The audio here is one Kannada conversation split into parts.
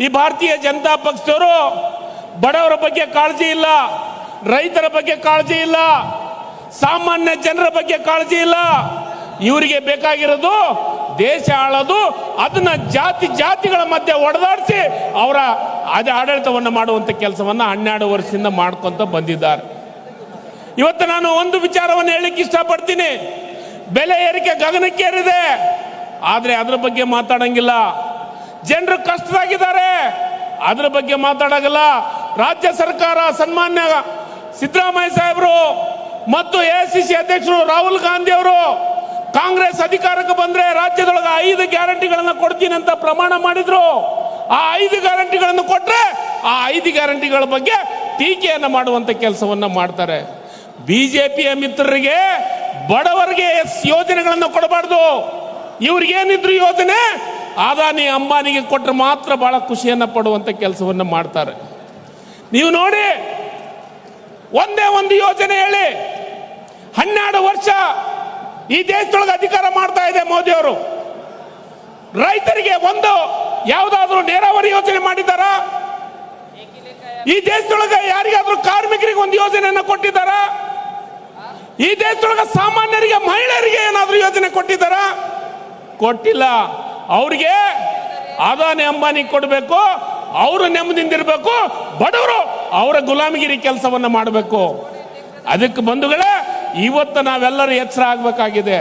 ಈ ಭಾರತೀಯ ಜನತಾ ಪಕ್ಷದವರು ಬಡವರ ಬಗ್ಗೆ ಕಾಳಜಿ ಇಲ್ಲ, ರೈತರ ಬಗ್ಗೆ ಕಾಳಜಿ ಇಲ್ಲ, ಸಾಮಾನ್ಯ ಜನರ ಬಗ್ಗೆ ಕಾಳಜಿ ಇಲ್ಲ. ಇವರಿಗೆ ಬೇಕಾಗಿರೋದು ದೇಶ ಆಳೋದು, ಅದನ್ನ ಜಾತಿ ಜಾತಿಗಳ ಮಧ್ಯೆ ಒಡೆದಾಡಿಸಿ ಅವರ ಅದೇ ಆಡಳಿತವನ್ನು ಮಾಡುವಂತ ಕೆಲಸವನ್ನ ಹನ್ನೆರಡು ವರ್ಷದಿಂದ ಮಾಡ್ಕೊಂತ ಬಂದಿದ್ದಾರೆ. ಇವತ್ತು ನಾನು ಒಂದು ವಿಚಾರವನ್ನು ಹೇಳಲಿಕ್ಕೆ ಇಷ್ಟಪಡ್ತೀನಿ. ಬೆಲೆ ಏರಿಕೆ ಗಗನಕ್ಕೇರಿದೆ. ಆದರೆ ಅದ್ರ ಬಗ್ಗೆ ಮಾತಾಡಂಗಿಲ್ಲ. ಜನರು ಕಷ್ಟದಾಗಿದ್ದಾರೆ. ಅದ್ರ ಬಗ್ಗೆ ಮಾತಾಡಂಗಿಲ್ಲ ರಾಜ್ಯ ಸರ್ಕಾರ ಸನ್ಮಾನ್ಯ ಸಿದ್ದರಾಮಯ್ಯ ಸಾಹೇಬರು ಮತ್ತು ಎ ಸಿ ಅಧ್ಯಕ್ಷರು ರಾಹುಲ್ ಗಾಂಧಿ ಅವರು ಕಾಂಗ್ರೆಸ್ ಅಧಿಕಾರಕ್ಕೆ ಬಂದ್ರೆ ರಾಜ್ಯದೊಳಗೆ ಐದು ಗ್ಯಾರಂಟಿಗಳನ್ನ ಕೊಡ್ತೀನಿ ಅಂತ ಪ್ರಮಾಣ ಮಾಡಿದ್ರು. ಆ ಐದು ಗ್ಯಾರಂಟಿಗಳನ್ನು ಕೊಟ್ರೆ ಆ ಐದು ಗ್ಯಾರಂಟಿಗಳ ಬಗ್ಗೆ ಟೀಕೆಯನ್ನು ಮಾಡುವಂತ ಕೆಲಸವನ್ನ ಮಾಡ್ತಾರೆ. ಬಿಜೆಪಿಯ ಮಿತ್ರರಿಗೆ ಬಡವರಿಗೆ ಯೋಜನೆಗಳನ್ನು ಕೊಡಬಾರ್ದು. ಇವ್ರಿಗೇನಿದ್ರು ಯೋಜನೆ? ಅದಾನಿ ಅಂಬಾನಿಗೆ ಕೊಟ್ಟರೆ ಮಾತ್ರ ಬಹಳ ಖುಷಿಯನ್ನು ಪಡುವಂಥ ಕೆಲಸವನ್ನ ಮಾಡ್ತಾರೆ. ನೀವು ನೋಡಿ, ಒಂದೇ ಒಂದು ಯೋಜನೆ ಹೇಳಿ, ಹನ್ನೆರಡು ವರ್ಷ ಈ ದೇಶದೊಳಗೆ ಅಧಿಕಾರ ಮಾಡ್ತಾ ಇದೆ ಮೋದಿ ಅವರು. ರೈತರಿಗೆ ಒಂದು ಯಾವುದಾದ್ರೂ ನೀರಾವರಿ ಯೋಜನೆ ಮಾಡಿದಾರ ಈ ದೇಶದೊಳಗೆ ಯಾರಿಗಾದ್ರೂ ಕಾರ್ಮಿಕರಿಗೆ ಒಂದು ಯೋಜನೆಯನ್ನು ಕೊಟ್ಟಿದ್ದಾರ? ಈ ದೇಶದೊಳಗೆ ಸಾಮಾನ್ಯರಿಗೆ ಮಹಿಳೆಯರಿಗೆ ಏನಾದರೂ ಯೋಜನೆ ಕೊಟ್ಟಿದ್ದಾರ? ಕೊಟ್ಟಿಲ್ಲ. ಅವ್ರಿಗೆ ಅದಾನಿ ಅಂಬಾನಿ ಕೊಡಬೇಕು, ಅವರು ನೆಮ್ಮದಿಂದಿರ್ಬೇಕು, ಬಡವರು ಅವರ ಗುಲಾಮಗಿರಿ ಕೆಲಸವನ್ನ ಮಾಡಬೇಕು. ಅದಕ್ಕೆ ಬಂಧುಗಳೇ, ಇವತ್ತು ನಾವೆಲ್ಲರೂ ಎಚ್ಚರ ಆಗ್ಬೇಕಾಗಿದೆ.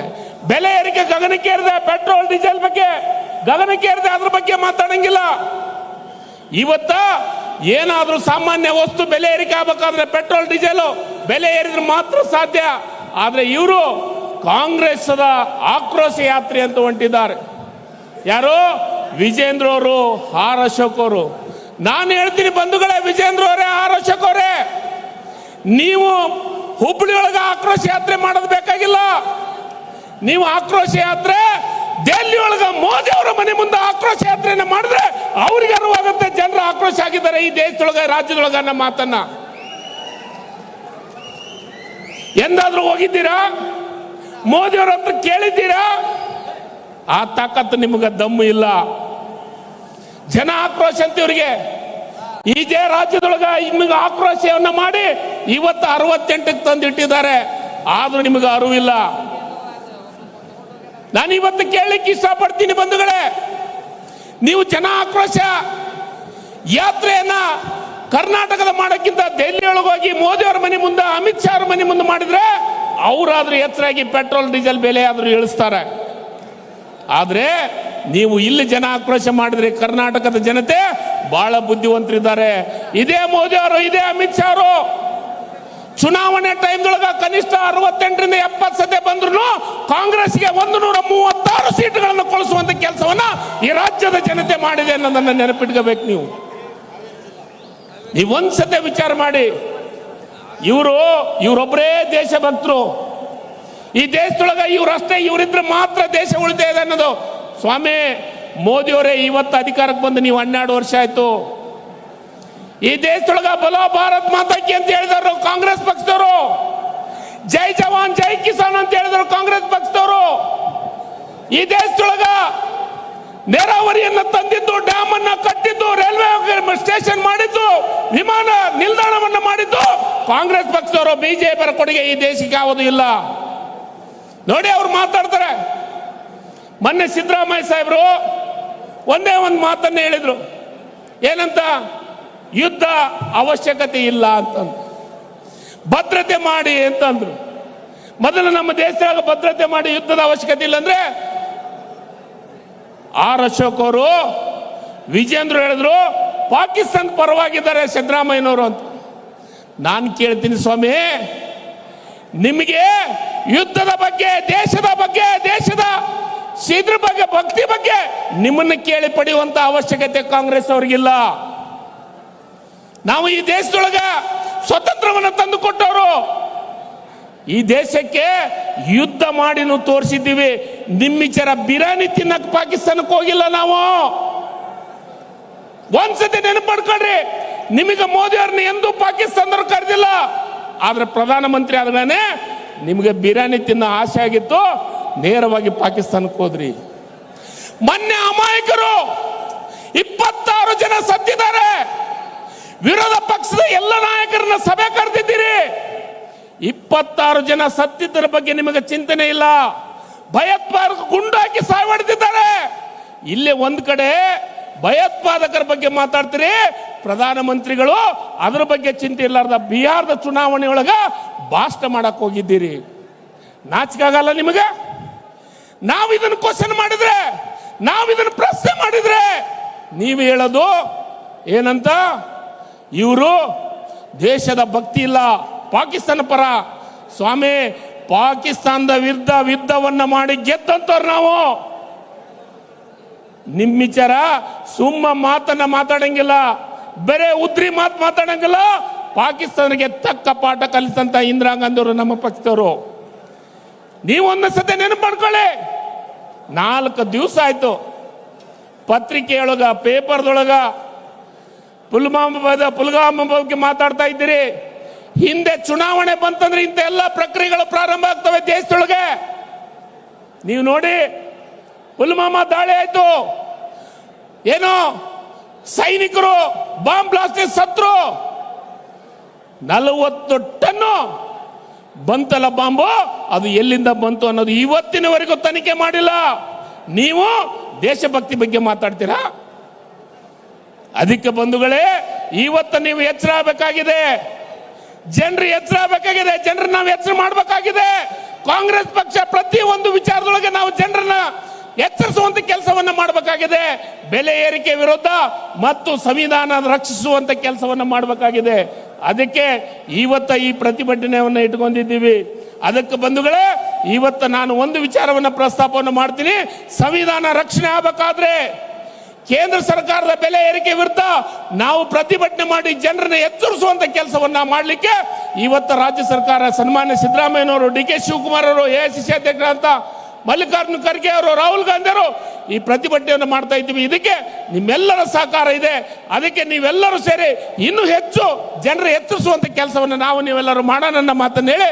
ಬೆಲೆ ಏರಿಕೆ ಗಗನಕ್ಕೇರಿದೆ ಪೆಟ್ರೋಲ್, ಡೀಸೆಲ್ ಬಗ್ಗೆ. ಗಗನಕ್ಕೇರಿದೆ ಅದ್ರ ಬಗ್ಗೆ ಮಾತಾಡಂಗಿಲ್ಲ. ಇವತ್ತ ಏನಾದರೂ ಸಾಮಾನ್ಯ ವಸ್ತು ಬೆಲೆ ಏರಿಕೆ ಆಗ್ಬೇಕಾದ್ರೆ ಪೆಟ್ರೋಲ್, ಡೀಸೆಲ್ ಬೆಲೆ ಏರಿದ್ರೆ ಮಾತ್ರ ಸಾಧ್ಯ. ಆದರೆ ಇವರು ಕಾಂಗ್ರೆಸ್ ಆಕ್ರೋಶ ಯಾತ್ರೆ ಅಂತ ಹೊಂಟಿದ್ದಾರೆ. ಯಾರು? ವಿಜೇಂದ್ರ ಅವರು ಆರ್ ಅವರು ನಾನು ಹೇಳ್ತೀನಿ ಬಂಧುಗಳೇ ವಿಜೇಂದ್ರ ಅವರೇ ಆರ್ ಅಶೋಕ್ ಅವರೇ ನೀವು ಹುಬ್ಬಳ್ಳಿ ಒಳಗೆ ಆಕ್ರೋಶ ಯಾತ್ರೆ ಮಾಡೋದು ಬೇಕಾಗಿಲ್ಲ. ನೀವು ಆಕ್ರೋಶ ಯಾತ್ರೆ ದೆಹಲಿ ಒಳಗ ಮೋದಿ ಅವರ ಮನೆ ಮುಂದೆ ಆಕ್ರೋಶ ಯಾತ್ರೆಯನ್ನ ಮಾಡಿದ್ರೆ ಅವ್ರಿಗೆ ಅರಿವಾಗುತ್ತೆ ಜನರು ಆಕ್ರೋಶ ಆಗಿದ್ದಾರೆ ಈ ದೇಶದೊಳಗ, ರಾಜ್ಯದೊಳಗ ನಮ್ಮ ಮಾತನ್ನ. ಎಂದಾದ್ರೂ ಹೋಗಿದ್ದೀರಾ? ಮೋದಿ ಅವರ ಹತ್ರ ಕೇಳಿದ್ದೀರಾ? ಆ ತಾಕತ್ತು ನಿಮಗೆ ದಮ್ಮು ಇಲ್ಲ. ಜನ ಆಕ್ರೋಶ ಅಂತ ಇವ್ರಿಗೆ. ಇದೇ ರಾಜ್ಯದೊಳಗ ನಿಮಗೆ ಆಕ್ರೋಶವನ್ನ ಮಾಡಿ ಇವತ್ತು ಅರವತ್ತೆಂಟಕ್ಕೆ ತಂದಿಟ್ಟಿದ್ದಾರೆ ಆದ್ರೂ ನಿಮಗೆ ಅರಿವಿಲ್ಲ. ನಾನು ಇವತ್ತು ಕೇಳಲಿಕ್ಕೆ ಇಷ್ಟಪಡ್ತೀನಿ ಬಂಧುಗಳೇ. ನೀವು ಜನ ಆಕ್ರೋಶ ಯಾತ್ರೆಯನ್ನ ಕರ್ನಾಟಕದ ಮಾಡೋಕ್ಕಿಂತ ದೆಹಲಿ ಒಳಗೆ ಹೋಗಿ ಮೋದಿ ಅವರ ಮನೆ ಮುಂದೆ, ಅಮಿತ್ ಶಾ ಅವ್ರ ಮನೆ ಮುಂದೆ ಮಾಡಿದ್ರೆ ಅವರಾದ್ರೂ ಎಚ್ಚರಾಗಿ ಪೆಟ್ರೋಲ್, ಡೀಸೆಲ್ ಬೆಲೆ ಆದ್ರೂ ಇಳಿಸ್ತಾರೆ. ಆದ್ರೆ ನೀವು ಇಲ್ಲಿ ಜನ ಆಕ್ರೋಶ ಮಾಡಿದ್ರೆ ಕರ್ನಾಟಕದ ಜನತೆ ಬಹಳ ಬುದ್ಧಿವಂತರಿದ್ದಾರೆ. ಇದೇ ಮೋದಿ ಅವರು, ಇದೇ ಅಮಿತ್ ಶಾ ಅವರು. ಚುನಾವಣೆ ಟೈಮ್ದೊಳಗ ಕನಿಷ್ಠ ಅರವತ್ತೆಂಟರಿಂದ ಎಪ್ಪತ್ತು ಸತೆ ಬಂದ್ರು ಕಾಂಗ್ರೆಸ್ಗೆ ಒಂದು ನೂರ ಮೂವತ್ತಾರು ಸೀಟುಗಳನ್ನು ಕೊಳಿಸುವಂತ ಕೆಲಸವನ್ನ ಈ ರಾಜ್ಯದ ಜನತೆ ಮಾಡಿದೆ ಅನ್ನೋದನ್ನ ನೆನಪಿಟ್ಕೋಬೇಕು ನೀವು. ನೀವು ಒಂದ್ಸತೆ ವಿಚಾರ ಮಾಡಿ. ಇವರು ಇವರೊಬ್ಬರೇ ದೇಶಭಕ್ತರು ಈ ದೇಶದೊಳಗ ಇವರಷ್ಟೇ ಇವರಿದ್ರೆ ಮಾತ್ರ ದೇಶ ಉಳಿತಾ ಇದೆ ಅನ್ನೋದು. ಸ್ವಾಮಿ, ಮೋದಿಯವರೇ ಇವತ್ತು ಅಧಿಕಾರಕ್ಕೆ ಬಂದು ನೀವು ಹನ್ನೆರಡು ವರ್ಷ ಆಯ್ತು. ಈ ದೇಶದೊಳಗ ಬಲೋ ಭಾರತ್ ಮಾತಾಕಿ ಅಂತ ಹೇಳಿದವರು ಕಾಂಗ್ರೆಸ್ ಪಕ್ಷದವರು. ಜೈ ಜವಾನ್, ಜೈ ಕಿಸಾನ್ ಅಂತ ಹೇಳಿದ್ರು ಕಾಂಗ್ರೆಸ್ ಪಕ್ಷದವರು. ಈ ದೇಶದೊಳಗ ನೀರಾವರಿಯನ್ನ ತಂದಿದ್ದು ಡ್ಯಾಮ್ ಅನ್ನ ಕಟ್ಟಿದ್ದು, ರೈಲ್ವೆ ಸ್ಟೇಷನ್ ಮಾಡಿದ್ದು, ವಿಮಾನ ನಿಲ್ದಾಣವನ್ನು ಮಾಡಿದ್ದು ಕಾಂಗ್ರೆಸ್ ಪಕ್ಷದವರು. ಬಿಜೆಪಿ ಕೊಡುಗೆ ಈ ದೇಶಕ್ಕೆ ಯಾವುದು ಇಲ್ಲ. ನೋಡಿ ಅವ್ರು ಮಾತಾಡ್ತಾರೆ. ಮೊನ್ನೆ ಸಿದ್ದರಾಮಯ್ಯ ಸಾಹೇಬರು ಒಂದೇ ಒಂದು ಮಾತನ್ನ ಹೇಳಿದ್ರು. ಏನಂತ? ಯುದ್ಧ ಅವಶ್ಯಕತೆ ಇಲ್ಲ ಅಂತಂದ್ರು. ಭದ್ರತೆ ಮಾಡಿ ಅಂತಂದ್ರು. ಮೊದಲು ನಮ್ಮ ದೇಶದಾಗ ಭದ್ರತೆ ಮಾಡಿ ಯುದ್ಧದ ಅವಶ್ಯಕತೆ ಇಲ್ಲ ಅಂದ್ರೆ ಆರ್ ಅಶೋಕ್ ಅವರು, ವಿಜೇಂದ್ರ ಹೇಳಿದ್ರು ಪಾಕಿಸ್ತಾನ ಪರವಾಗಿದ್ದಾರೆ ಸಿದ್ದರಾಮಯ್ಯನವರು ಅಂತ. ನಾನು ಕೇಳ್ತೀನಿ ಸ್ವಾಮಿ ನಿಮಗೆ ಯುದ್ಧದ ಬಗ್ಗೆ, ದೇಶದ ಬಗ್ಗೆ, ದೇಶದ ಇದ್ರ ಬಗ್ಗೆ, ಭಕ್ತಿ ಬಗ್ಗೆ ನಿಮ್ಮನ್ನ ಕೇಳಿ ಪಡೆಯುವಂತ ಅವಶ್ಯಕತೆ ಕಾಂಗ್ರೆಸ್ ಅವ್ರಿಗಿಲ್ಲ. ನಾವು ಈ ದೇಶದೊಳಗ ಸ್ವತಂತ್ರವನ್ನು ತಂದು ಕೊಟ್ಟವರು ಈ ದೇಶಕ್ಕೆ ಯುದ್ಧ ಮಾಡಿನೂ ತೋರಿಸಿದ್ದೀವಿ. ನಿಮ್ಮಿಚರ ಬಿರಿಯಾನಿ ತಿನ್ನಕ್ ಪಾಕಿಸ್ತಾನಕ್ಕೆ ಹೋಗಿಲ್ಲ ನಾವು. ಒಂದ್ಸತಿ ನೆನಪು ನಿಮಗೆ ಮೋದಿ ಅವ್ರನ್ನ ಎಂದೂ ಪಾಕಿಸ್ತಾನದವ್ರು ಕರೆದಿಲ್ಲ. ಆದ್ರೆ ಪ್ರಧಾನಮಂತ್ರಿ ಆದ್ಮೇಲೆ ನಿಮಗೆ ಬಿರಿಯಾನಿ ತಿನ್ನೋ ಆಸೆ ಆಗಿತ್ತು, ನೇರವಾಗಿ ಪಾಕಿಸ್ತಾನಕ್ಕೆ ಹೋದ್ರಿ. ಮೊನ್ನೆ ಅಮಾಯಕರು ಇಪ್ಪತ್ತಾರು ಜನ ಸತ್ತಿದ್ದಾರೆ. ವಿರೋಧ ಪಕ್ಷದ ಎಲ್ಲ ನಾಯಕರನ್ನ ಸಭೆ ಕರೆದಿದ್ದೀರಿ. ಇಪ್ಪತ್ತಾರು ಜನ ಸತ್ತಿದ್ದರ ಬಗ್ಗೆ ನಿಮಗೆ ಚಿಂತನೆ ಇಲ್ಲ. ಭಯೋತ್ಪಾದಕ ಗುಂಡಾಕಿ ಸಾಯ್ ಹೊಡೆದಿದ್ದಾರೆ ಇಲ್ಲಿ ಒಂದ್ ಕಡೆ ಭಯೋತ್ಪಾದಕರ ಬಗ್ಗೆ ಮಾತಾಡ್ತೀರಿ? ಪ್ರಧಾನಮಂತ್ರಿಗಳು, ಅದರ ಬಗ್ಗೆ ಚಿಂತೆ ಇಲ್ಲಾರ್ದ ಬಿಹಾರದ ಚುನಾವಣೆ ಒಳಗ ಭಾಷಣ ಮಾಡಕ್ ಹೋಗಿದ್ದೀರಿ. ನಾಚಿಕಾಗಲ್ಲ ನಿಮಗೆ? ನಾವು ಇದನ್ನು ಕ್ವಶನ್ ಮಾಡಿದ್ರೆ, ನಾವು ಇದನ್ನು ಪ್ರಶ್ನೆ ಮಾಡಿದ್ರೆ, ನೀವು ಹೇಳೋದು ಏನಂತ? ಇವರು ದೇಶದ ಭಕ್ತಿ ಇಲ್ಲ. ಪಾಕಿಸ್ತಾನ ಪರ. ಸ್ವಾಮಿ, ಪಾಕಿಸ್ತಾನದ ವಿರುದ್ಧ ಯುದ್ಧವನ್ನ ಮಾಡಿ ಗೆದ್ದಂತವ್ರು ನಾವು. ನಿಮ್ ವಿಚಾರ ಸುಮ್ಮ ಮಾತನ್ನ ಮಾತಾಡಂಗಿಲ್ಲ, ಬೇರೆ ಉದ್ರಿ ಮಾತು ಮಾತಾಡಂಗಿಲ್ಲ. ಪಾಕಿಸ್ತಾನಕ್ಕೆ ತಕ್ಕ ಪಾಠ ಕಲಿಸಂತ ಇಂದಿರಾ ಗಾಂಧಿಯವರು ನಮ್ಮ ಪಕ್ಷದವರು. ನೀವೊಂದು ಸತಿ ನೆನಪು ಮಾಡ್ಕೊಳ್ಳಿ. ನಾಲ್ಕು ದಿವಸ ಆಯ್ತು. ಪತ್ರಿಕೆಯೊಳಗ ಪೇಪರ್ದೊಳಗ ಪುಲ್ವಾಮ ಪುಲ್ಗಾಮ ಬಗ್ಗೆ ಮಾತಾಡ್ತಾ ಇದ್ದೀರಿ. ಹಿಂದೆ ಚುನಾವಣೆ ಬಂತಂದ್ರೆ ಇಂಥ ಎಲ್ಲ ಪ್ರಕ್ರಿಯೆಗಳು ಪ್ರಾರಂಭ ಆಗ್ತವೆ ದೇಶದೊಳಗೆ. ನೀವು ನೋಡಿ ಪುಲ್ವಾಮ ದಾಳಿ ಆಯ್ತು. ಏನು ಸೈನಿಕರು ಬಾಂಬ್ ಬ್ಲಾಸ್ಟ್ ಸತ್ರು. ನಲವತ್ತು ಟನ್ನು ಬಂತಲ್ಲ ಬಾಂಬು, ಅದು ಎಲ್ಲಿಂದ ಬಂತು ಅನ್ನೋದು ಇವತ್ತಿನವರೆಗೂ ತನಿಖೆ ಮಾಡಿಲ್ಲ. ನೀವು ದೇಶಭಕ್ತಿ ಬಗ್ಗೆ ಮಾತಾಡ್ತೀರಾ? ಅದಕ್ಕೆ ಬಂಧುಗಳೇ, ಇವತ್ತು ನೀವು ಎಚ್ಚರ ಆಗಬೇಕಾಗಿದೆ. ಜನರು ಎಚ್ಚರ ಆಗಬೇಕಾಗಿದೆ. ಜನರು ನಾವು ಎಚ್ಚರ ಮಾಡಬೇಕಾಗಿದೆ. ಕಾಂಗ್ರೆಸ್ ಪಕ್ಷ ಪ್ರತಿ ಒಂದು ವಿಚಾರದೊಳಗೆ ನಾವು ಜನರನ್ನ ಎಚ್ಚರಿಸುವಂತ ಕೆಲಸವನ್ನ ಮಾಡಬೇಕಾಗಿದೆ. ಬೆಲೆ ಏರಿಕೆ ವಿರುದ್ಧ ಮತ್ತು ಸಂವಿಧಾನ ರಕ್ಷಿಸುವಂತ ಕೆಲಸವನ್ನ ಮಾಡಬೇಕಾಗಿದೆ. ಅದಕ್ಕೆ ಇವತ್ತ ಈ ಪ್ರತಿಭಟನೆಯನ್ನ ಇಟ್ಕೊಂಡಿದ್ದೀವಿ ಅದಕ್ಕೆ ಬಂಧುಗಳೇ, ಇವತ್ತು ನಾನು ಒಂದು ವಿಚಾರವನ್ನ ಪ್ರಸ್ತಾಪವನ್ನು ಮಾಡ್ತೀನಿ. ಸಂವಿಧಾನ ರಕ್ಷಣೆ ಆಗಬೇಕಾದ್ರೆ ಕೇಂದ್ರ ಸರ್ಕಾರದ ಬೆಲೆ ಏರಿಕೆ ವಿರುದ್ಧ ನಾವು ಪ್ರತಿಭಟನೆ ಮಾಡಿ ಜನರನ್ನ ಎಚ್ಚರಿಸುವಂತ ಕೆಲಸವನ್ನ ಮಾಡಲಿಕ್ಕೆ ಇವತ್ತು ರಾಜ್ಯ ಸರ್ಕಾರ ಸನ್ಮಾನ್ಯ ಸಿದ್ದರಾಮಯ್ಯನವರು, ಡಿ ಕೆ ಶಿವಕುಮಾರ್ ಅವರು, ಎ ಐ ಸಿ ಅಧ್ಯಕ್ಷರಂತ ಮಲ್ಲಿಕಾರ್ಜುನ ಖರ್ಗೆ ಅವರು, ರಾಹುಲ್ ಗಾಂಧಿ ಅವರು ಈ ಪ್ರತಿಭಟನೆಯನ್ನು ಮಾಡ್ತಾ ಇದ್ದೀವಿ. ಇದಕ್ಕೆ ನಿಮ್ಮೆಲ್ಲರ ಸಹಕಾರ ಇದೆ. ಅದಕ್ಕೆ ನೀವೆಲ್ಲರೂ ಸೇರಿ ಇನ್ನೂ ಹೆಚ್ಚು ಜನರು ಎತ್ತರಿಸುವಂತ ಕೆಲಸವನ್ನು ನಾವು ನೀವೆಲ್ಲರೂ ಮಾಡೋಣ ಮಾತನ್ನು ಹೇಳಿ